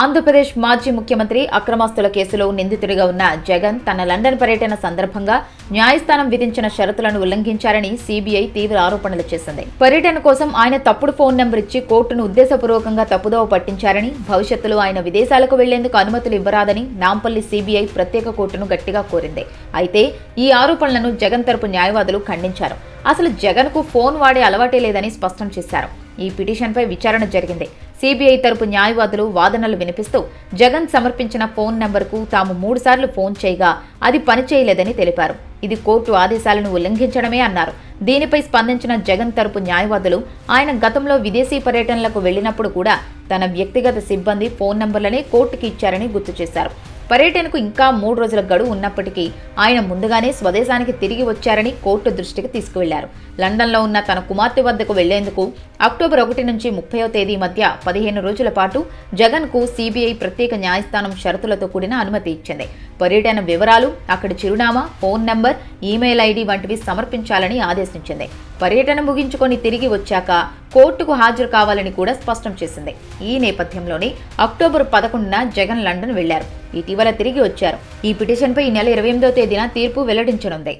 ఆంధ్రప్రదేశ్ మాజీ ముఖ్యమంత్రి అక్రమాస్తుల కేసులో నిందితుడిగా ఉన్న జగన్ తన లండన్ పర్యటన సందర్భంగా న్యాయస్థానం విధించిన షరతులను ఉల్లంఘించారని సీబీఐ తీవ్ర ఆరోపణలు చేసింది. పర్యటన కోసం ఆయన తప్పుడు ఫోన్ నెంబర్ ఇచ్చి కోర్టును ఉద్దేశపూర్వకంగా తప్పుదోవ పట్టించారని భవిష్యత్తులో ఆయన విదేశాలకు వెళ్ళేందుకు అనుమతులు ఇవ్వరాదని నాంపల్లి సీబీఐ ప్రత్యేక కోర్టును గట్టిగా కోరింది. అయితే ఈ ఆరోపణలను జగన్ తరపు న్యాయవాదులు ఖండించారు. అసలు జగన్కు ఫోన్ వాడే అలవాటే లేదని స్పష్టం చేశారు. ఈ పిటిషన్పై విచారణ జరిగింది. సిబిఐ తరపు న్యాయవాదులు వాదనలు వినిపిస్తూ జగన్ సమర్పించిన ఫోన్ నెంబర్కు తాము మూడుసార్లు ఫోన్ చేయగా అది పనిచేయలేదని తెలిపారు. ఇది కోర్టు ఆదేశాలను ఉల్లంఘించడమే అన్నారు. దీనిపై స్పందించిన జగన్ తరపు న్యాయవాదులు ఆయన గతంలో విదేశీ పర్యటనలకు వెళ్ళినప్పుడు కూడా తన వ్యక్తిగత సిబ్బంది ఫోన్ నంబర్లనే కోర్టుకి ఇచ్చారని గుర్తు చేశారు. పర్యటనకు ఇంకా మూడు రోజుల గడువు ఉన్నప్పటికీ ఆయన ముందుగానే స్వదేశానికి తిరిగి వచ్చారని కోర్టు దృష్టికి తీసుకువెళ్ళారు. లండన్లో ఉన్న తన కుమార్తె వద్దకు వెళ్ళేందుకు అక్టోబర్ ఒకటి నుంచి ముప్పయో తేదీ మధ్య పదిహేను రోజుల పాటు జగన్కు సీబీఐ ప్రత్యేక న్యాయస్థానం షరతులతో కూడిన అనుమతి ఇచ్చింది. పర్యటన వివరాలు అక్కడి చిరునామా ఫోన్ నంబర్ ఈమెయిల్ ఐడి వంటివి సమర్పించాలని ఆదేశించింది. పర్యటన ముగించుకొని తిరిగి వచ్చాక కోర్టుకు హాజరు కావాలని కూడా స్పష్టం చేసింది. ఈ నేపథ్యంలోనే అక్టోబర్ పదకొండున జగన్ లండన్ వెళ్ళారు. ఇటీవల తిరిగి వచ్చారు. ఈ పిటిషన్పై ఈ నెల ఇరవై ఎనిమిదో తేదీన తీర్పు వెల్లడించనుంది.